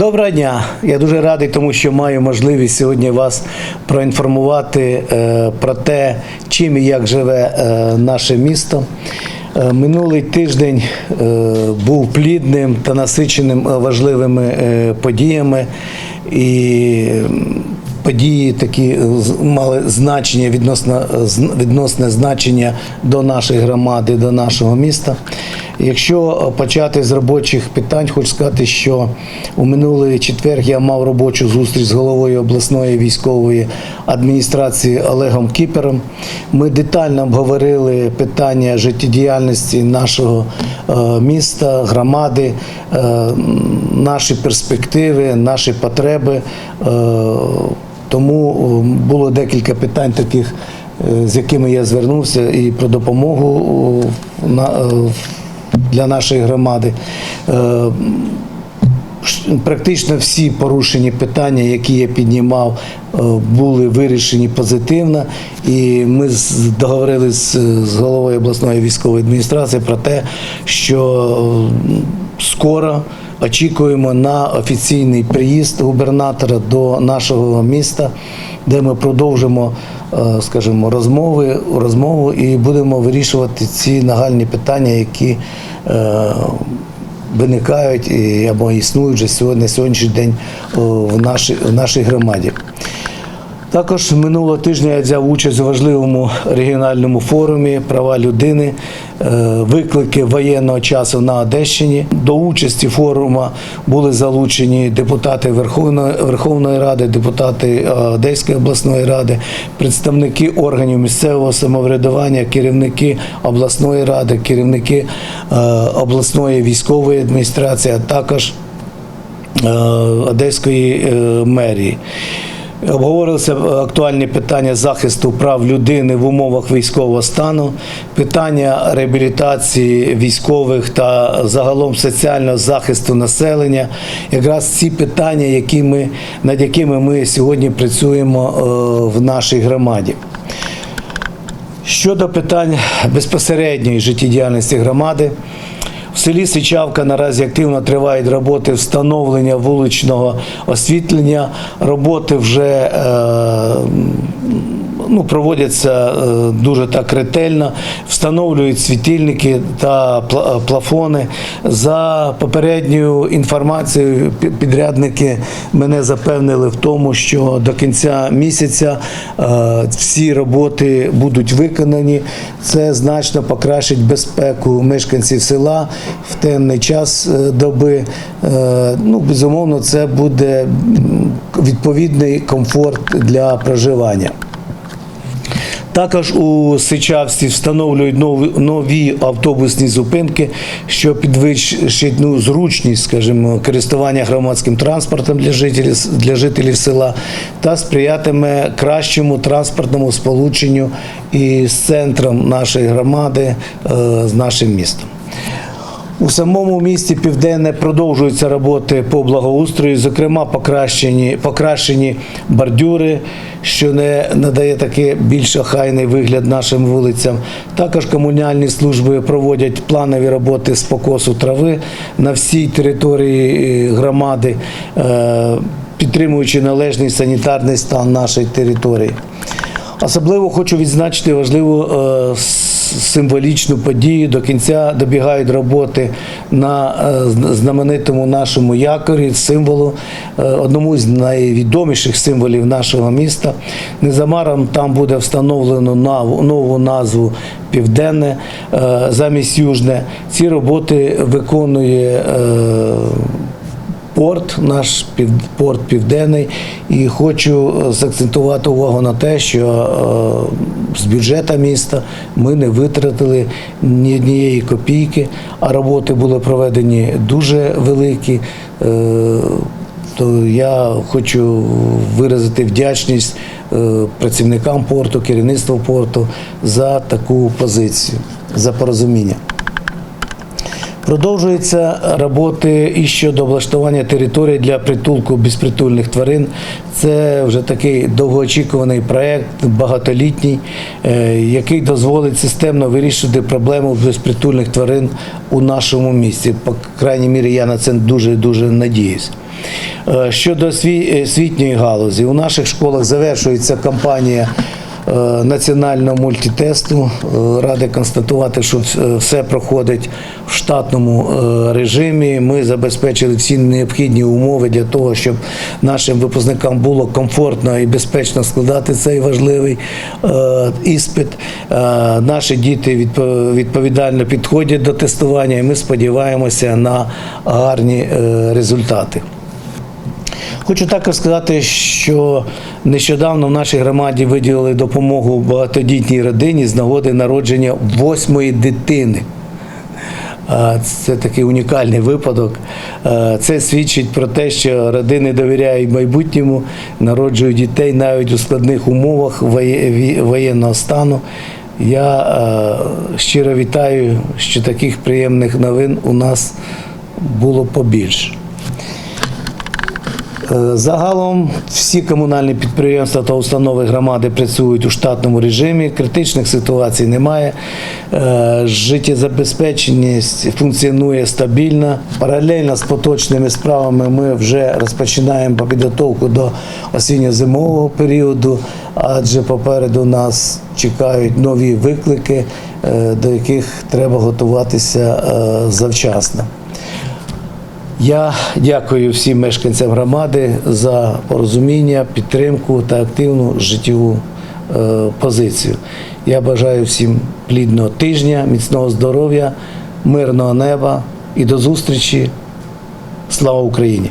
Доброго дня! Я дуже радий, тому що маю можливість сьогодні вас проінформувати е, про те, чим і як живе е, наше місто. Е, Минулий тиждень був плідним та насиченим важливими подіями. І події такі мали значення відносно е, відносне значення до нашої громади, до нашого міста. Якщо е, почати з робочих питань, хочу сказати, що у минулий четвер я мав робочу зустріч з головою обласної військової адміністрації Олегом Кіпером. Ми детально обговорили питання життєдіяльності нашого е, міста, громади, е, наші перспективи, наші потреби. Тому було декілька питань таких, з якими я звернувся, і про допомогу на- для нашої громади. Е, Практично всі порушені питання, які я піднімав, е, були вирішені позитивно, і ми договорилися з з головою обласної військової адміністрації про те, що е, скоро очікуємо на офіційний приїзд губернатора до нашого міста, де ми продовжимо, е, скажімо, розмови, розмову і будемо вирішувати ці нагальні питання, які е, виникають і, або існують вже сьогодні, на сьогоднішній день в нашій, в нашій громаді. Також минулого тижня я взяв участь у важливому регіональному форумі права людини, виклики воєнного часу на Одещині. До участі форуму були залучені депутати Верховної, Верховної Ради, депутати е, Одеської обласної ради, представники органів місцевого самоврядування, керівники обласної ради, керівники е, обласної військової адміністрації, а також е, Одеської е, мерії. Обговорилися актуальні питання захисту прав людини в умовах військового стану, питання реабілітації військових та загалом соціального захисту населення. Якраз ці питання, які ми, над якими ми сьогодні працюємо е, в нашій громаді. Щодо питань безпосередньої життєдіяльності громади, в селі Сичавка наразі активно тривають роботи встановлення вуличного освітлення. Роботи вже е, ну, проводяться е, дуже так ретельно, встановлюють світильники та пла- плафони. За попередньою інформацією підрядники мене запевнили в тому, що до кінця місяця е, всі роботи будуть виконані. Це значно покращить безпеку мешканців села в темний час е, доби. Е, Ну, безумовно, це буде відповідний комфорт для проживання. Також у Сичавці встановлюють нові, автобусні зупинки, що підвищить ну, зручність, скажімо, користування громадським транспортом для жителів, для жителів села та сприятиме кращому транспортному сполученню із центром нашої громади, е, з нашим містом. У самому місті Південне продовжуються роботи по благоустрою, зокрема покращені, покращені бордюри, що не надає такий більш охайний вигляд нашим вулицям. Також комунальні служби проводять планові роботи з покосу трави на всій території е, громади, е, підтримуючи належний санітарний стан нашої території. Особливо хочу відзначити важливу е, символічну подію. До кінця добігають роботи на е, знаменитому нашому якорі, символу, е, одному з найвідоміших символів нашого міста. Незамаром там буде встановлено нову назву Південне е, замість Южне. Ці роботи виконує. Порт, наш порт південний, і хочу е, заакцентувати увагу на те, що е, з бюджету міста ми не витратили ні однієї копійки, а роботи були проведені дуже великі. Е, то я хочу виразити вдячність працівникам порту, керівництву порту за таку позицію, за порозуміння. Продовжуються роботи і щодо облаштування території для притулку безпритульних тварин. Це вже такий довгоочікуваний проект, багатолітній, е, який дозволить системно вирішити проблему безпритульних тварин у нашому місті. По крайній мірі, я на це дуже дуже надіюсь. Е, Щодо осві- освітньої галузі, у наших школах завершується кампанія е, національного мультитесту. Е, Ради констатувати, що все проходить в штатному е, режимі. Ми забезпечили всі необхідні умови для того, щоб нашим випускникам було комфортно і безпечно складати цей важливий е, іспит. Е, Наші діти відпо- відповідально підходять до тестування, і ми сподіваємося на гарні е, результати. Хочу також сказати, що нещодавно в нашій громаді виділили допомогу багатодітній родині з нагоди народження восьмої дитини. Це такий унікальний випадок. Це свідчить про те, що родини довіряють майбутньому, народжують дітей навіть у складних умовах воєнного стану. Я щиро вітаю, що таких приємних новин у нас було побільше. Е, Загалом всі комунальні підприємства та установи громади працюють у штатному режимі, критичних ситуацій немає. Е, Життєзабезпеченість функціонує стабільно. Паралельно з поточними справами ми вже розпочинаємо підготовку до осінньо-зимового періоду, адже попереду нас чекають нові виклики, е, до яких треба готуватися завчасно. Я дякую всім мешканцям громади за порозуміння, підтримку та активну життєву е, позицію. Я бажаю всім плідного тижня, міцного здоров'я, мирного неба і до зустрічі. Слава Україні!